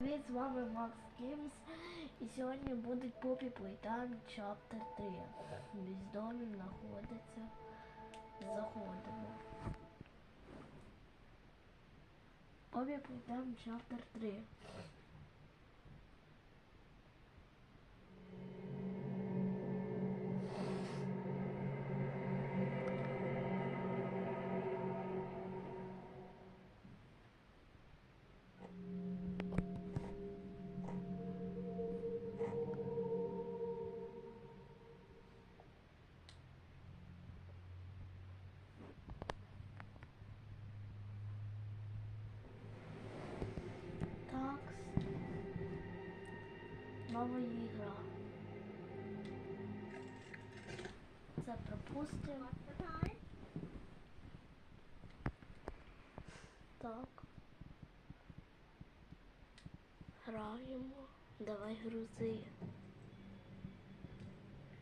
Привіт, з вами Макс Геймс і сьогодні буде Попі Playtime Chapter 3. Бездомі знаходиться. Заходимо. Попі Playtime Chapter 3. Нова ігра. Це пропустимо. Так. Граємо. Давай грузи.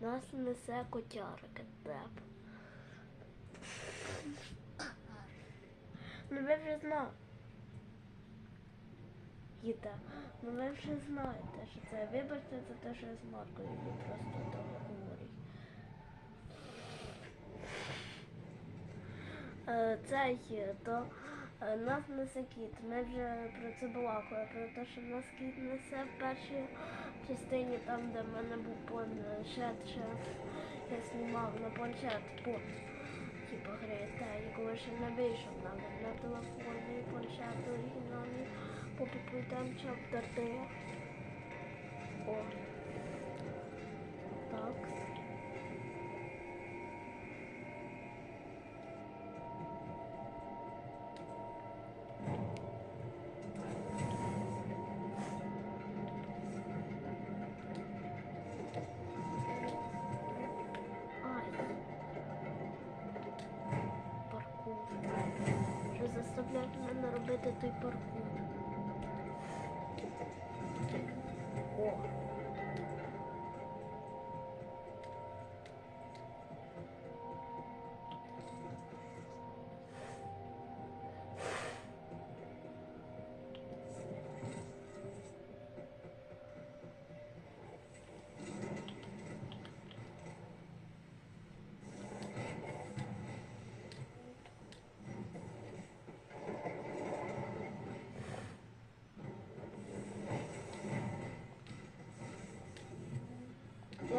Нас несе котяра кепеп. Ну ви вже знаєте. Їда. Ну ви вже знаєте, що це. Вибачте за те, що я з Маркою просто того говорю. Е, Цей е, то е, нас несе кіт. Ми вже про це балакали, про те, що нас кіт несе в першій частині, там, де в мене був планшет, ще я знімав на планшет пот. Типа гри, та якого ще не вийшов навіть на телефоні, планшет оригінальний, пройдемо чаптер 3. О. Так. Ай. Заставляють мене робити той паркур.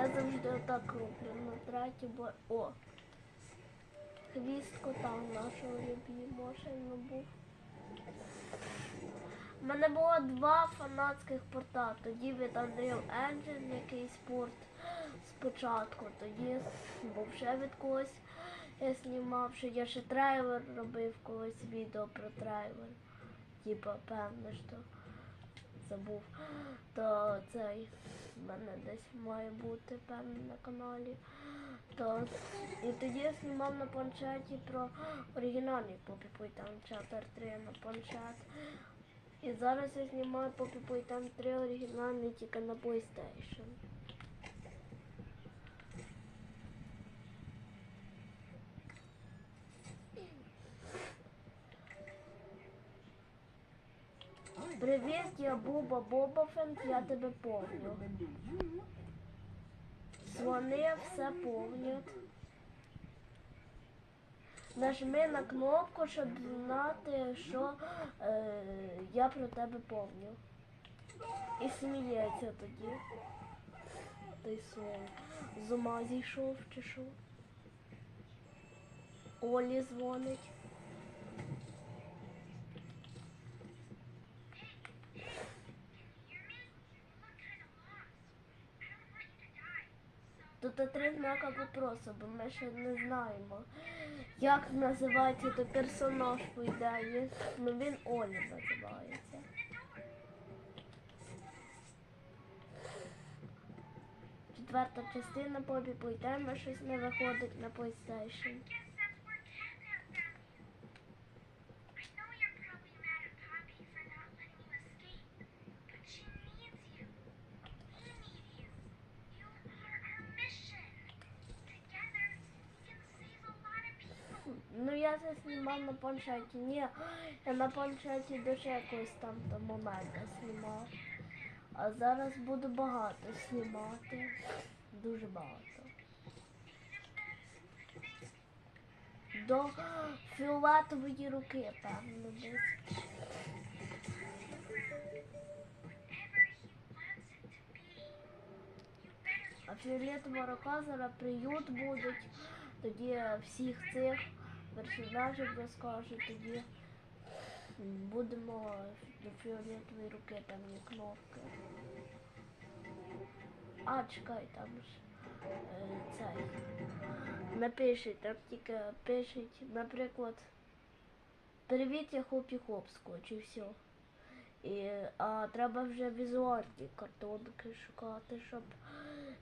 Я завжди отак роблю на третій бо. О! Хвіст кота нашого любимого не був. У мене було два фанатських порта. Тоді від Unreal Engine якийсь порт спочатку. Тоді був ще від когось. Я знімав, що я ще трейлер робив колись відео про трейлер. Типа, певно, що забув. То цей в мене десь має бути певно на каналі. То і тоді я знімав на планшеті про оригінальний Poppy Python Chapter 3 на планшет. І зараз я знімаю Poppy Python 3 оригінальний тільки на PlayStation. Привіт, я Буба Бобафент, я тебе помню. Дзвони, все помнять. Нажми на кнопку, щоб знати, що е, я про тебе помню. І сміється тоді. Той сон. З ума зійшов чи що? Олі дзвонить. Тут три знака вопросу, бо ми ще не знаємо, як називається той персонаж по ідеї. Ну він Олі називається. Четверта частина Бобі Playtime щось не виходить на PlayStation. Я це знімав на планшеті. Ні, я на планшеті до ще якогось там до моменту знімав. А зараз буду багато знімати. Дуже багато. До фіолетової руки, певно, десь. А фіолетова рука зараз приют будуть, тоді всіх цих персонажів розкажуть, тоді будемо до фіолетової руки там є кнопки. А, чекай, там ж е, цей. Напишіть, там тільки пишіть, наприклад, привіт, я хопі хоп скочу, все. І, а треба вже візуальні картонки шукати, щоб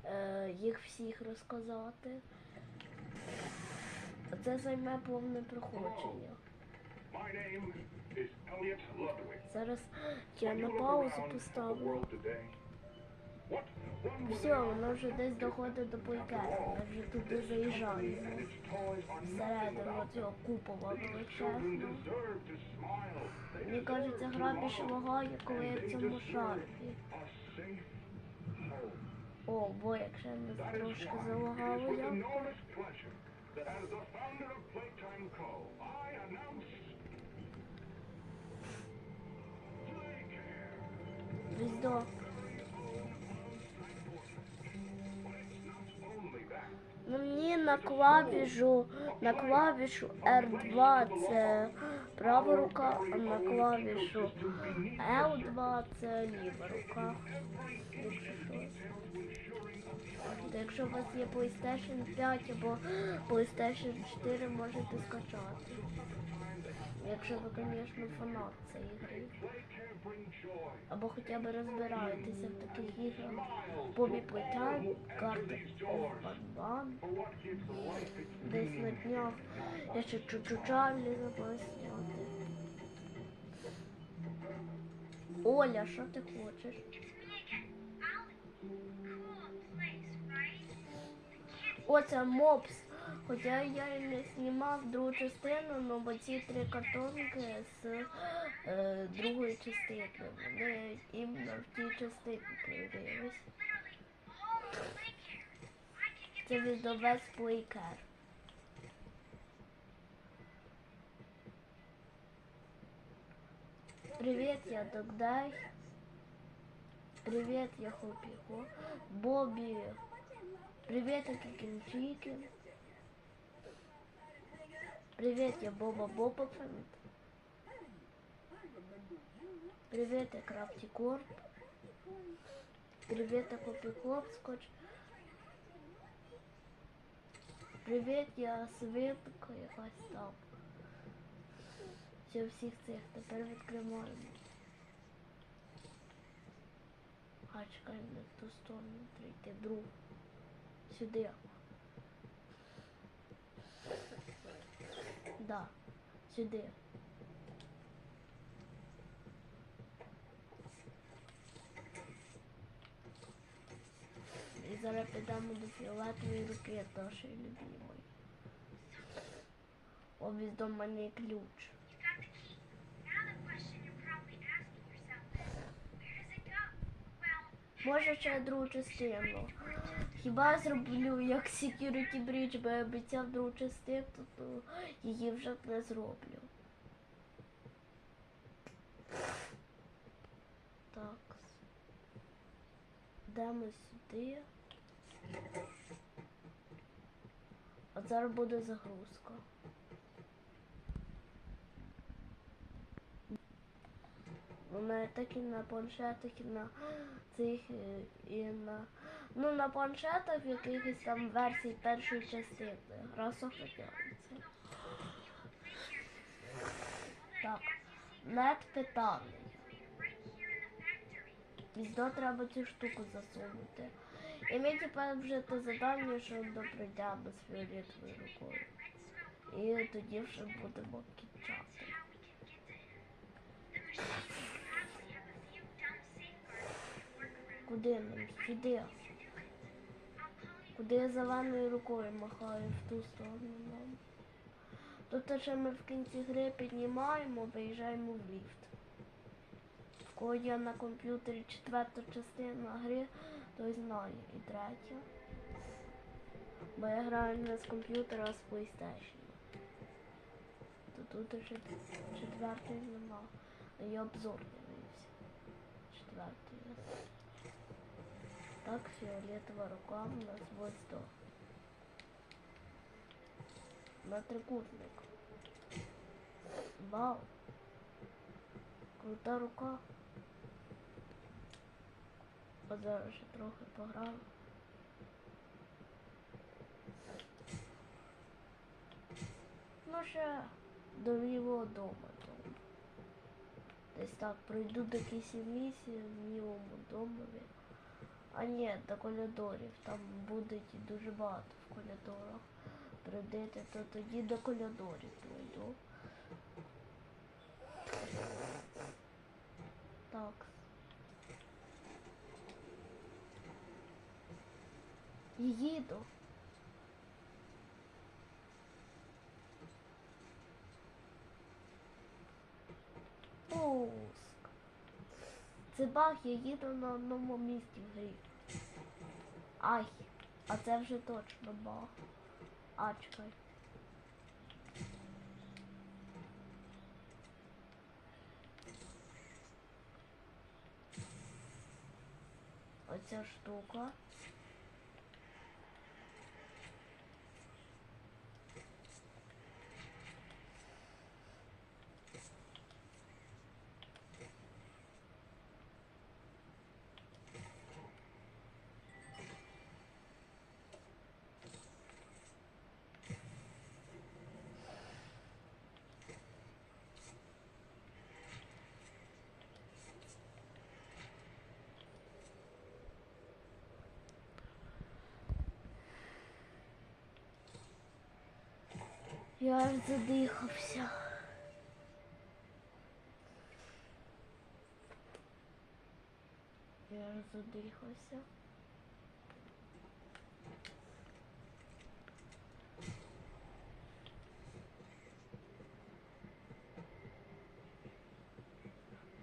е, їх всіх розказати. А це займе повне проходження. Зараз я на паузу поставлю. Все, воно вже десь доходить до бойкету. Ми вже туди заїжджаємо. Всередину цього купола величезного. Мені кажеться, гра більше лагає, коли я в цьому шарфі. О, бо якщо не That is трошки with я as the founder of Playtime Co., I announce Playcare. десь до Ну, мені на клавішу, на клавішу R2 це права рука, а на клавішу L2 це ліва рука. Якщо щось. То якщо у вас є PlayStation 5 або PlayStation 4, можете скачати. Якщо ви, звісно, фанат цієї гри. Або хоча б розбираєтеся в таких іграх. What gives life its Десь на днях я ще чучучавлі забула зняти. Оля, що ти хочеш? Оце мопс. Хоча я і не знімав другу частину, але бо ці три картонки з е, другої частини. Вони іменно в тій частині can Це відовець плейкер. Привіт, я Догдай. Привіт, я Хопіхо. Бобі. Привіт, я Кікінчикін. Привіт, я Боба Боба Феміт. Привіт, я Крафті Корп. Привіт, я Хопі Хопскоч. Привіт, я свинка якась там. Ще всіх цих тепер відкриваємо. А чекай, не в ту сторону треба йти, другу. Сюди. Да, сюди. І зараз підемо до фіолетової руки нашої любимої. Обіз до мене ключ. Може ще другу частину. Хіба зроблю як Security Bridge, бо я обіцяв другу частину, то її вже не зроблю. Так. Йдемо сюди. А зараз буде загрузка. У мене так і на планшетах, і на цих е, і на. Ну на планшетах якихось там версій першої частини. Гра. Так. Нет factory. Віздо треба цю штуку засунути. І ми тепер вже те завдання, що допройдемо з фіолетовою рукою. І тоді вже будемо кінчати. Куди нам? Сюди. Куди я зеленою рукою махаю в ту сторону. Тут ще ми в кінці гри піднімаємо, виїжджаємо в ліфт. В кого на комп'ютері четверта частина гри, той знає і третя. Бо я граю не з комп'ютера, а з PlayStation. То тут ще четвертий нема. І обзор дивився. Четвертий. Так, фіолетова рука у нас ось до. На трикутник. Вау. Крута рука. А зараз ще трохи пограю. Ну ще до лівого дому. тому. Десь так пройду до кінця місії в лівому домові. А ні, до колядорів. Там буде дуже багато в колядорах. Прийдете, то тоді до колядорів пройду. Так. Їду. Пуск. Це баг, я їду на одному місці в грі. Ай, а це вже точно баг. А, чекай. Оця штука. Я аж задихався. Я аж задихався.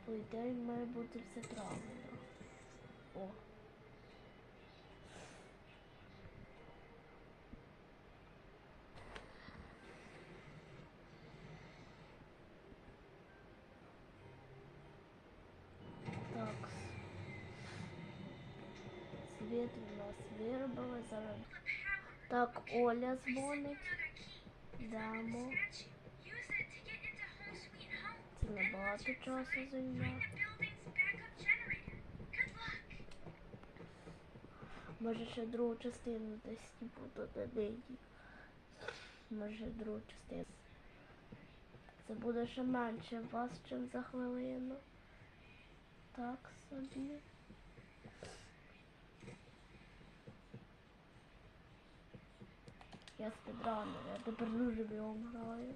По має бути все правильно. О. Так. Світ у нас виробили зараз. Так, Оля дзвонить. Дамо. Це набагато часу займає. Може ще другу частину десь не буду додати. Може другу частину. Це буде ще менше вас, чим за хвилину. Так собі. Я спідранер, я тепер дуже бігом граю.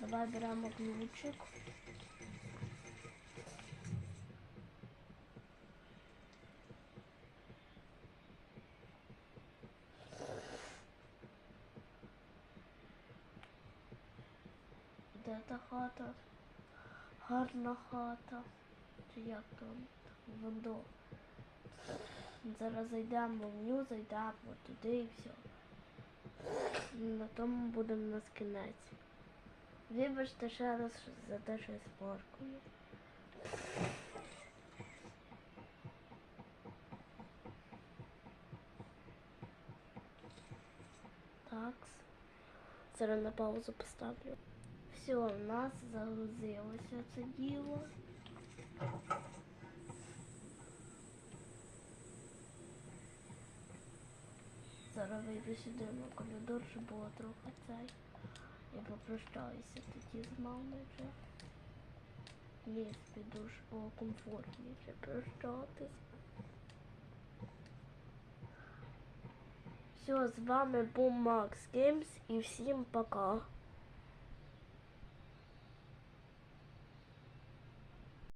Давай беремо ключик. Де та хата? Гарна хата. Чи як там? Воно. Зараз зайдемо в ню, зайдемо туди і все. На тому будемо на кінець. Вибачте ще раз за те, що я споркую. Так. Зараз на паузу поставлю. Все, у нас загрузилося це діло. Вийду сюди на коридор, щоб було трохи цей. Я попрощаюся тоді з мамою вже. Ні, піду ж було комфортніше прощатись. Все, з вами був Макс Геймс і всім пока.